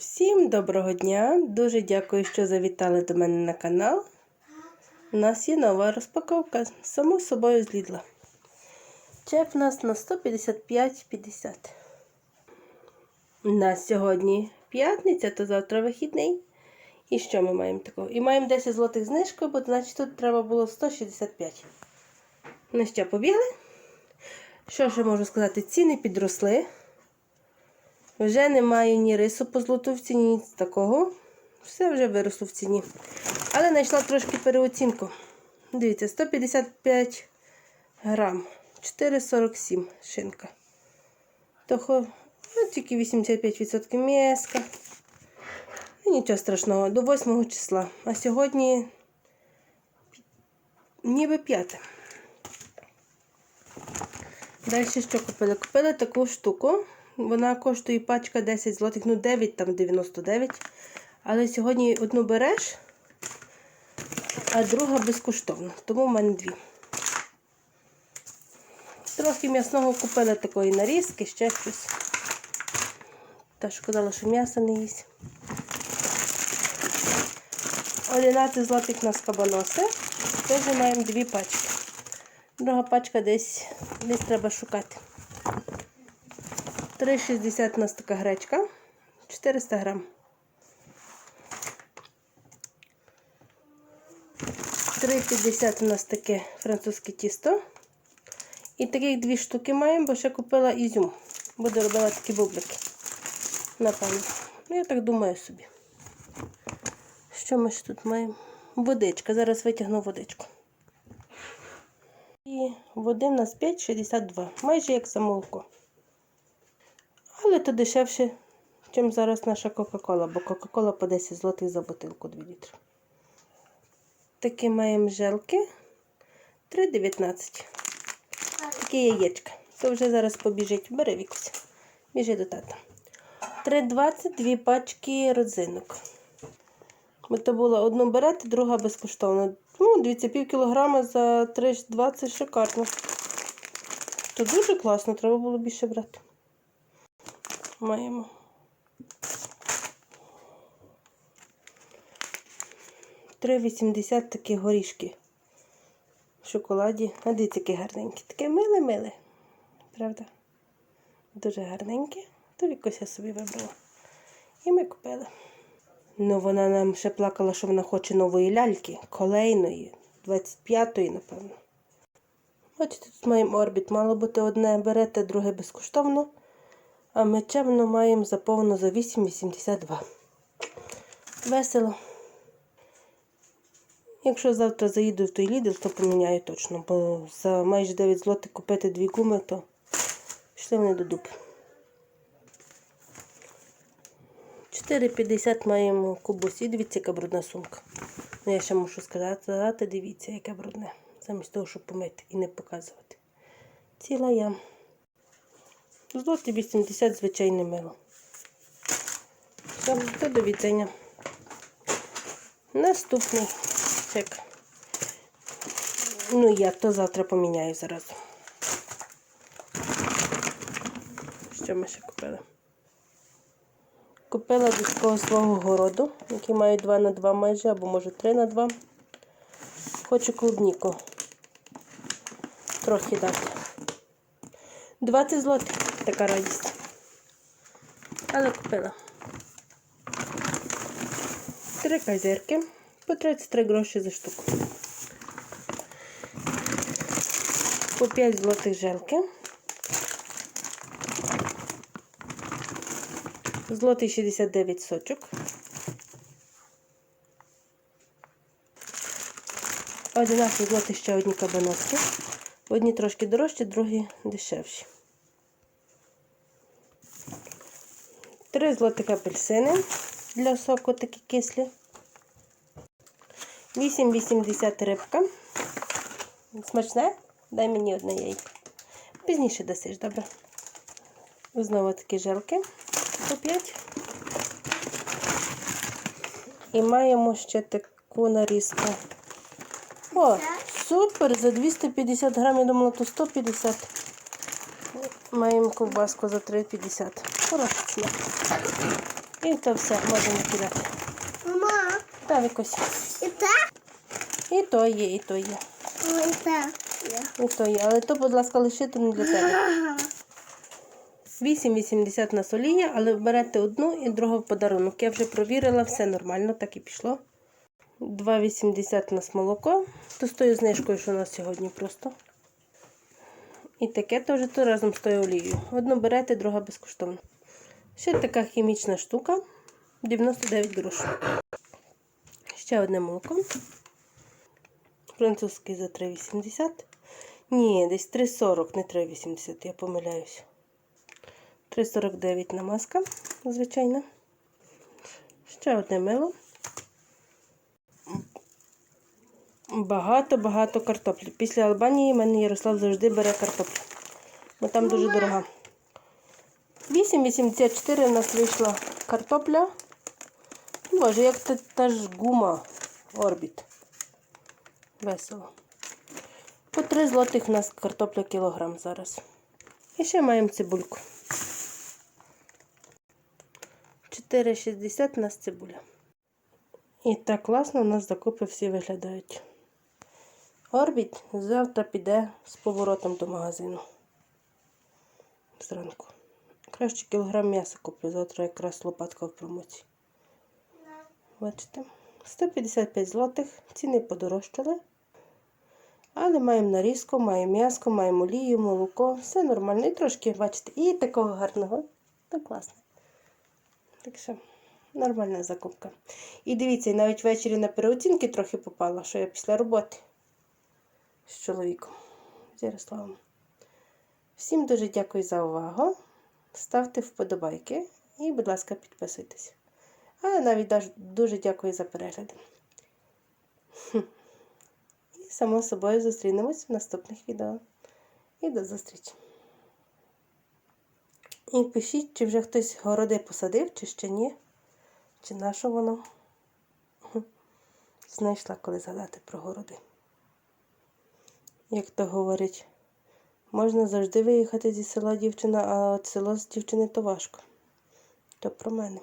Всім доброго дня! Дуже дякую, що завітали до мене на канал. У нас є нова розпаковка, само собою з Лідла. Чек у нас на 155,50. У нас сьогодні п'ятниця, то завтра вихідний. І що ми маємо такого? І маємо 10 злотих знижкою, бо значить тут треба було 165. Ну що, побігли? Що ще можу сказати? Ціни підросли. Вже немає ні рису по злотовці, ні такого. Все вже виросло в ціні. Але знайшла трошки переоцінку. Дивіться, 155 грам, 4,47 шинка. Того, ну, тільки 85% м'яска. Нічого страшного, до 8 числа. А сьогодні ніби 5. Далі що купили? Купили таку штуку. Вона коштує пачка 10 злотих, ну 9 там 99. Але сьогодні одну береш, а друга безкоштовна. Тому в мене дві. Трохи м'ясного купила такої нарізки, ще щось. Та шкодала, що м'ясо не їсть. 11 злотих на скабаноси. Теж маємо дві пачки. Друга пачка десь, десь треба шукати. 3,60 у нас така гречка, 400 грам. 3,50 у нас таке французьке тісто. І таких дві штуки маємо, бо ще купила ізюм. Буду робила такі бублики. Напевно. Ну, я так думаю собі. Що ми ж тут маємо? Водичка. Зараз витягну водичку. І води в нас 5,62. Майже як самолко. Але то дешевше, ніж зараз наша Кока-Кола, бо Кока-Кола по 10 злотих за бутилку 2 літри. Такі маємо желки 3,19. Такі яєчка. То вже зараз побіжить. Бери вікусь. Біжи до тата. 3,20 дві пачки родзинок. Бо то було одну берете, друга безкоштовно. Ну, дивіться, пів кілограма за 3,20 шикарно. То дуже класно, треба було більше брати маємо. Три вісімдесят такі горішки в шоколаді. А дивіться, які гарненькі. Таке миле-миле. Правда? Дуже гарненьке. То якось я собі вибрала. І ми купили. Ну, вона нам ще плакала, що вона хоче нової ляльки, колейної, 25-ї, напевно. Бачите, тут маємо орбіт. Мало бути одне берете, друге безкоштовно. А ми чемно маємо заповно за 8,82. Весело. Якщо завтра заїду в той лідер, то поміняю точно, бо за майже 9 злотих купити дві гуми, то пішли вони до дупи. 4,50 маємо кубусі. Дивіться, яка брудна сумка. Ну, я ще мушу сказати, дивіться, яке брудне. Замість того, щоб помити і не показувати. Ціла я. Злоти 80 звичайне мило. До відзення. Наступний чек. Ну, я то завтра поміняю зразу. Що ми ще купили? Купила до свого городу, який має 2 на 2 майже, або може 3 на 2. Хочу клубніку. Трохи дати. 20 злотих така радість. Але купила. Три кайзерки по 33 гроші за штуку. По 5 злотих желки. Злотий 69 сочок. Одинакові злотих ще одні кабаноски. Одні трошки дорожчі, другі дешевші. Три злотих апельсини для соку такі кислі. 8,80 рибка. Смачне? Дай мені одне яйко. Пізніше дасиш, добре. Знову такі желки по 5. І маємо ще таку нарізку. О, супер! За 250 грам, я думала, то 150. Маємо ковбаску за 3,50. Хороша ціна. І то все можемо кидати. Мама, Та якось. это? І то є, і то є. Это. І то є. Але то, будь ласка, лишити не для тебе. 8,80 на соліє, але берете одну і другу в подарунок. Я вже провірила, все нормально, так і пішло. 2,80 у нас молоко. То з тою знижкою, що у нас сьогодні просто. І таке теж то разом з тою олією. Одну берете, друга безкоштовно. Ще така хімічна штука. 99 грошей. Ще одне молоко. Французький за 3,80. Ні, десь 3,40, не 3,80, я помиляюсь. 3,49 намазка, звичайно. Ще одне мило. Багато-багато картоплі. Після Албанії в мене Ярослав завжди бере картоплю. Бо там дуже дорога. 8,84 у нас вийшла картопля. Боже, як та, та ж гума орбіт. Весело. По 3 злотих у нас картопля кілограм зараз. І ще маємо цибульку. 4,60 у нас цибуля. І так класно у нас закупи всі виглядають. Орбіт завтра піде з поворотом до магазину. Зранку. Краще кілограм м'яса куплю, завтра якраз лопатка в промоції. Бачите? 155 злотих, ціни подорожчали. Але маємо нарізку, маємо м'яско, маємо олію, молоко. Все нормально. І трошки, бачите, і такого гарного. Так класно. Так що, нормальна закупка. І дивіться, навіть ввечері на переоцінки трохи попала, що я після роботи з чоловіком, з Ярославом. Всім дуже дякую за увагу. Ставте вподобайки і, будь ласка, підписуйтесь. А навіть дуже дякую за перегляди. І само собою зустрінемось в наступних відео. І до зустрічі! І пишіть, чи вже хтось городи посадив, чи ще ні. Чи на воно? Знайшла, коли згадати про городи. Як то говорять, можна завжди виїхати зі села дівчина, а от село з дівчини то важко. То про мене.